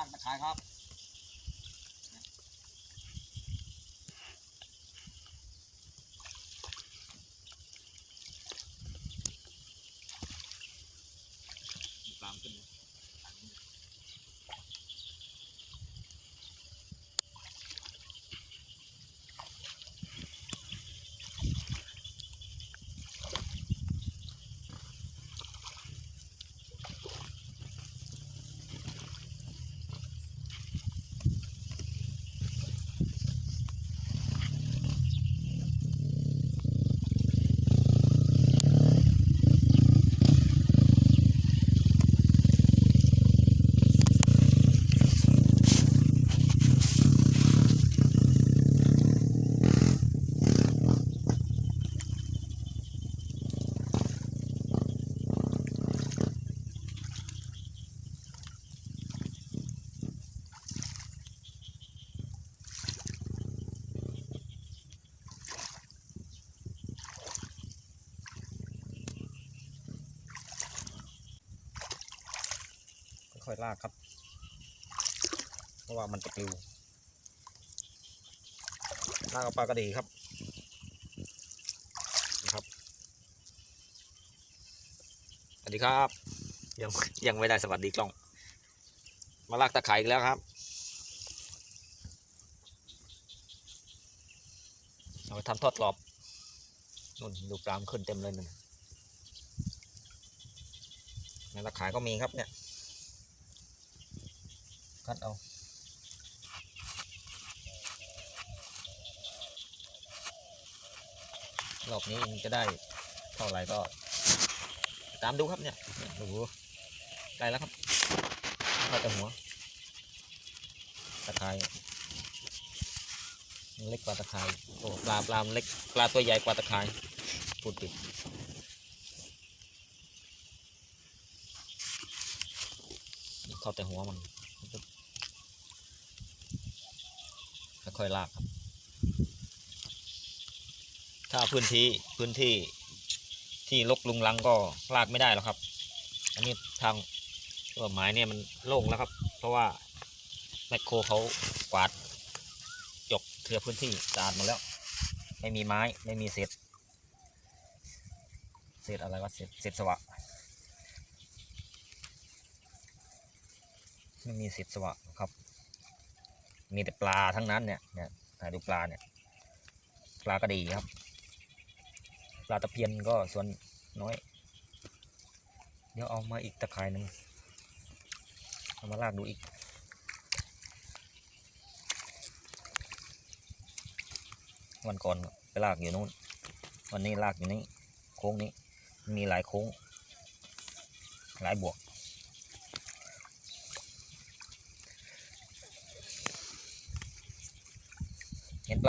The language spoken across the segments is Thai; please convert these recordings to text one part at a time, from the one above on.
ลากตะไคร้ครับ ค่อยลากครับ เพราะว่ามันจะปลิวลากเอาปลากระดีครับนะครับสวัสดีครับ ยังยังไม่ได้สวัสดีกล้อง มาลากตะไคร้อีกแล้วครับเอาไปทำทอดกรอบนู่นดูปลามขึ้นเต็มเลยนั่นในตะไคร้ก็มีครับเนี่ย คัดเอารอบนี้จะได้เท่าไหร่ก็ ตามดูครับเนี่ยดูใกลแล้วครับเข้าแต่หัวตะไคร้เล็กกว่าตะไคร้โอ้ปลาปลาเล็กปลาตัวใหญ่กว่าตะไคร้พูดผิดเข้าแต่หัวมัน ค่อยลากครับ ถ้าพื้นที่พื้นที่ที่ลกลุงลังก็ลากไม่ได้หรอกครับ อันนี้ทางตัวไม้เนี่ยมันโล่งแล้วครับ เพราะว่าแมคโครเขากวาดจกเคลียร์พื้นที่สะอาดหมดแล้ว ไม่มีไม้ไม่มีเศษเศษอะไรวะเศษเศษสวะไม่มีเศษสวะครับ มีแต่ปลาทั้งนั้นเนี่ยเนี่ยถ่าดูปลาเนี่ยปลากระดีครับ ปลาตะเพียนก็ส่วนน้อย เดี๋ยวเอามาอีกตะไคร่หนึ่งเอามาลากดูอีกวันก่อนไปลากอยู่นู้นวันนี้ลากอยู่นี่โค้งนี้ มีหลายโค้ง หลายบวก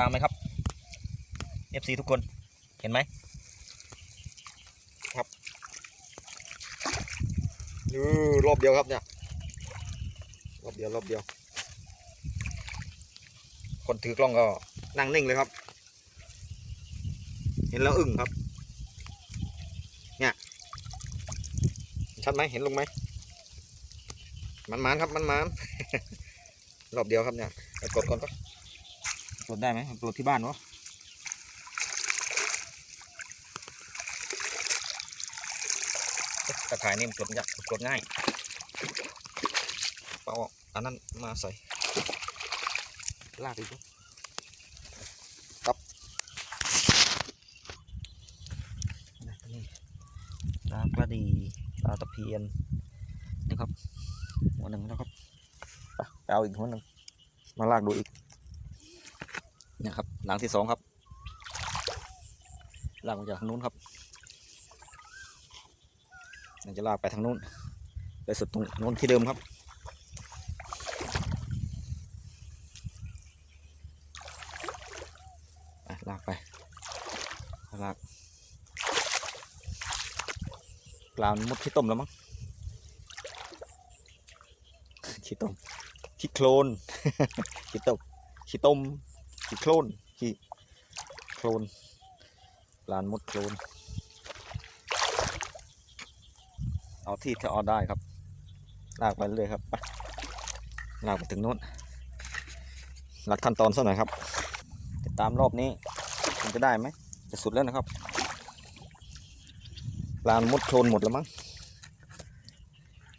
เห็นปลาไหมครับ FC ทุกคนเห็นไหมครับยูรอบเดียวครับเนี่ยรอบเดียวรอบเดียว คนถือกล้องก็นั่งนิ่งเลยครับ เห็นแล้วอึ้งครับ เนี่ยชัดไหมเห็นลงไหมมันมันครับมันมันรอบเดียวครับเนี่ยกดก่อนก็ ลดได้ไหมปลดที่บ้านวะตะข่ายนี่มันปลดยากปลดง่ายเปล่าอันนั้นมาใส่ลากอีกครับนี่ปลากระดีปลาตะเพียนนะครับหัวหนึ่งแล้วครับเอาอีกหัวหนึ่งมาลากดูอีก ลังที่สองครับลากมาจากทางนู้นครับมันจะลากไปทางนู้น ไปสุดตรงนู้นที่เดิมครับ ลากไป ลากปลางมุดขี้ต้มแล้วมั้งขี้ต้มขี้โคลนขี้ต้มขี้ต้มขี้โคลน คลนลานมดโคลน เอาที่ที่เอาได้ครับ ลากไปเรื่อยครับไปลากไปถึงโน้น หลัดขั้นตอนสักหน่อยครับ ติดตามรอบนี้มันจะได้ไหม จะสุดแล้วนะครับ ลานมุดโชนหมดแล้วมั้ง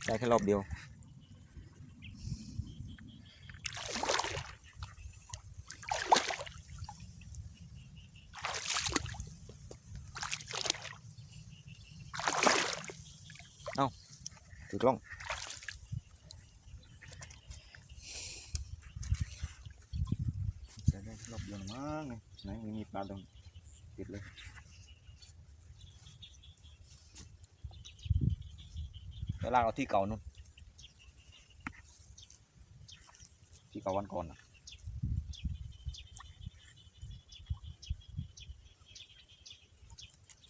ได้แค่รอบเดียว ถือกล้องใช้ได้รอบเดียวนะมั้งนี่ไหนไม่มีปลาตรงติดเลยแล้วลากเอาที่เก่านู่นที่เก่าวันก่อนนะ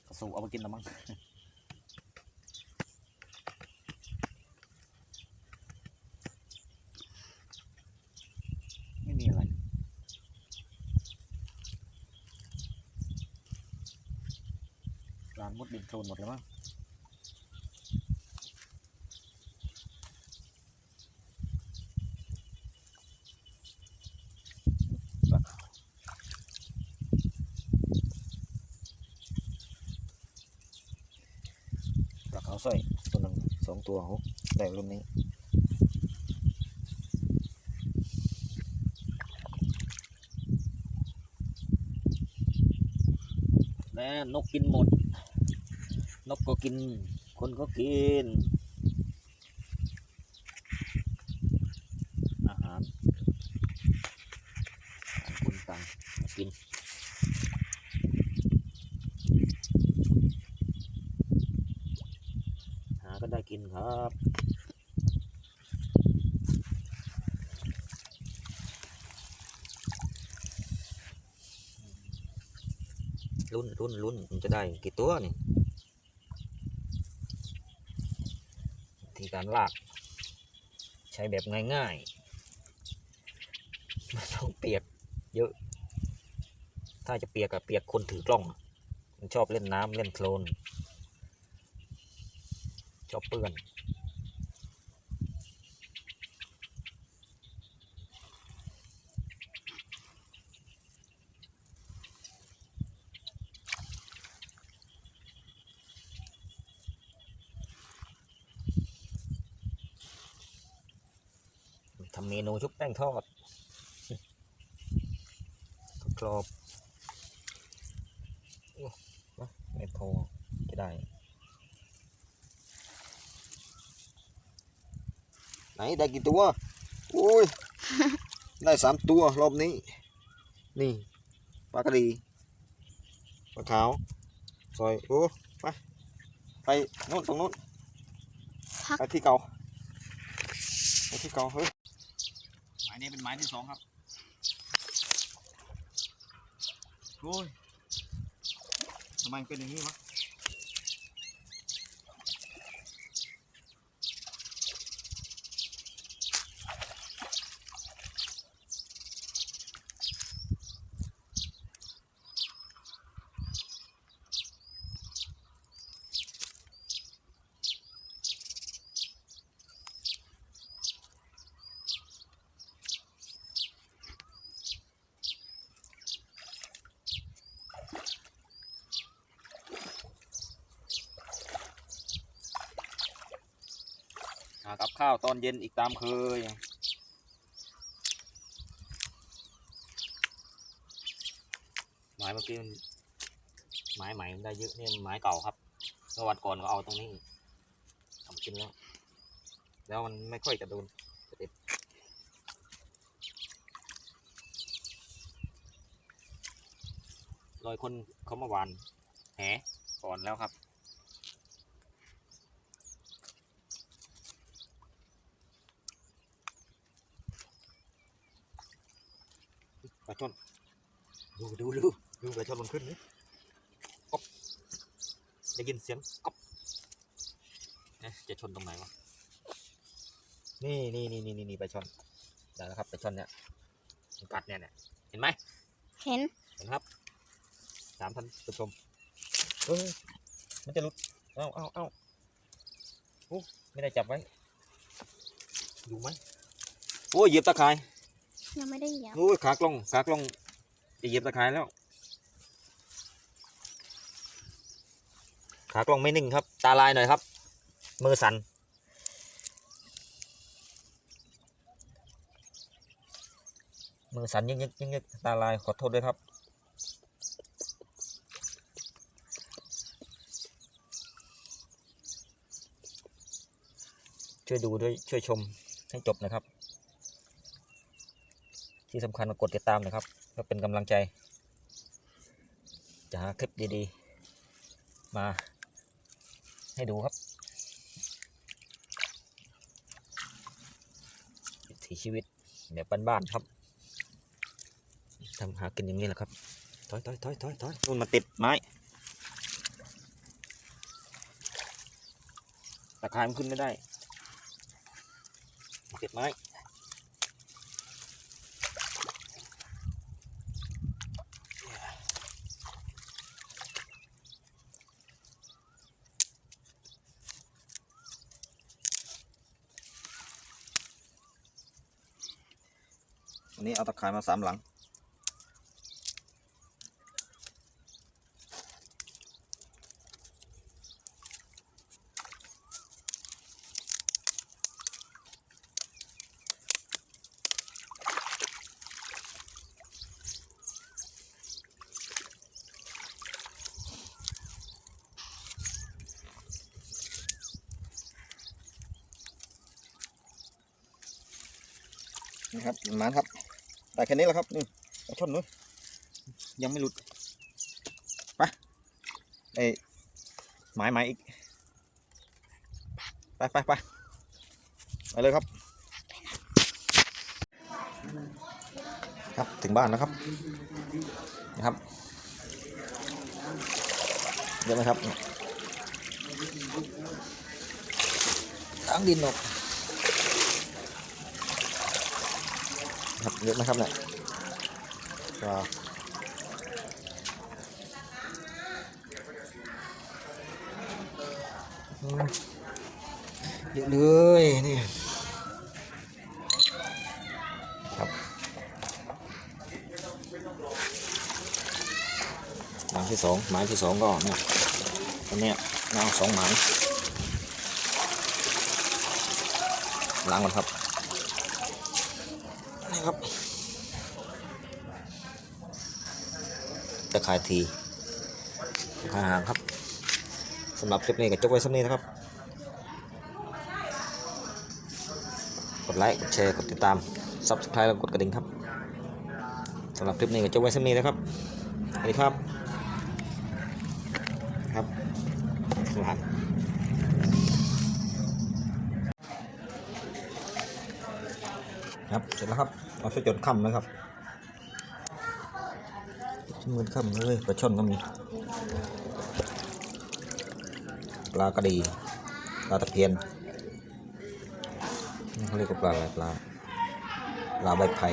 กระสูเอาไปกินแล้วมั้ง ไม่มีอะไร ร้านมุดนหมดแล้วมั้งปลาขาวปลาขาสร้อยตัวหนึ่งสองตัวโหได้รุ่นนี้และนกกินหมด กิน คนก็กิน อาหารต่างคนต่างกินหาก็ได้กินครับลุ้นลุ้นลุ้นมันจะได้กี่ตัวนี่ ธีการลาก ใช้แบบง่ายๆไม่ต้องเปียกเยอะ ถ้าจะเปียกกับเปียกคนถือกล้อง มันชอบเล่นน้ำเล่นโคลนชอบเปื้อนำเมนูชุบแป้งทอดกรอบโอ้วะไม่พอจะได้ ไหนได้กี่ตัวโอ้ย ได้สามตัวรอบนี้ นี่ปลากระดีปลาขาวซอยโอ้ไปไปโน่นตรงโน้นพักไปที่เก่าไปที่เก่าเฮ้ยหมาย นี้เป็นไม้ที่สองครับโอ้ยทำไมเป็นอย่างนี้วะากับข้าวตอนเย็นอีกตามเคยหมายเมื่อกี้มันหมายใหม่ได้เยอะนี่มันหมายเก่าครับเมื่อวันก่อนก็เอาตรงนี้ทำกินแล้ว แล้วมันไม่ค่อยจะโดนจะติดรอยคนเขามาหวานแหก่อนแล้วครับ ปลาช่อนดูดูดูดูปลาช่อนมันขึ้นนี่ก๊อบได้ยินเสียงก๊อบเอ๊ะจะชนตรงไหนวะนี่นี่นี่นี่นี่นี่ปลาช่อนได้แล้วครับปลาช่อนเนี่ยมันกัดเนี่ยเนี่ยเห็นไหมเห็นเห็นครับสามท่านผู้ชมเอ้ยมันจะหลุดเอ้าเอ้าเอ้าโอ้ไม่ได้จับไว้อยู่ไหมโอ้ยเหยียบตะไคร้ ยังไม่ได้เหยียบโอ้ยขากล้องขากล้องจะเหยียบตะไคร้แล้ว ขากล้องไม่นิ่งครับ ตาลายหน่อยครับ มือสั่นมือสั่นยิ่งๆยิ่งๆตาลายขอโทษด้วยครับช่วยดูด้วยช่วยชมให้จบนะครับ ที่สำคัญกดติดตามนะครับเพื่อเป็นกำลังใจ จะหาคลิปดีๆ มาให้ดูครับถีชีวิตแบบบ้านๆครับทำหากินอย่างนี้แหละครับถอยถอยถอยถอยถอยนู่นมาติดไม้ตะไคร้มันขึ้นไม่ได้ติดไม้ันนี้เอาตะข่ายมาสามหลังนี่ครับมันครับ แต่แค่นี้แหละครับนี่ปลาช่อนนู้นยังไม่หลุดไปไอ้หมายหมายอีกไปไปไปไปเลยครับ ครับถึงบ้านแล้วครับนะครับเยอะไหมครับล้างดินออก ครับเยอะไหมครับเนี่ยว้าวเยอะเลยนี่ครับหมายที่สองหมายที่สองก็เนี่ยอันเนี้ยเอาสองหมายล้างก่อนครับ ครับตะขายทีหางครับสำหรับคลิปนี้ก็จบไว้สักนี้นะครับ กดไลค์ กดแชร์ กดติดตาม subscribe แล้วกดกระดิ่งครับสำหรับคลิปนี้ก็จบไว้สักนี้นะครับสวัสดีครับ ครับหลานครับ เสร็จแล้วครับ เอาไปจนค่ำนะครับจนมืดค่ำเลยปลาช่อนก็มีปลากระดีปลาตะเพียนนี่เขาเรียกว่าปลาอะไรปลาปลาใบไผ่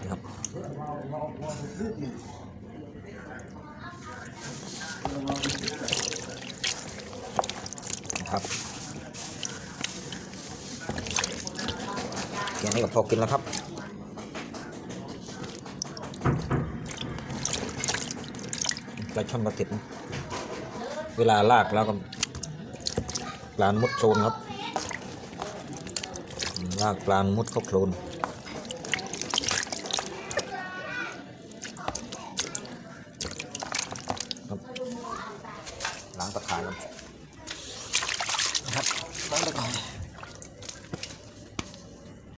นะครับแค่นี้ก็ พอกินแล้วครับ ปลาช่อนปลาติด เวลาลากแล้วก็ปลามุดโคลนครับ ลากปลามุดเข้าโคลน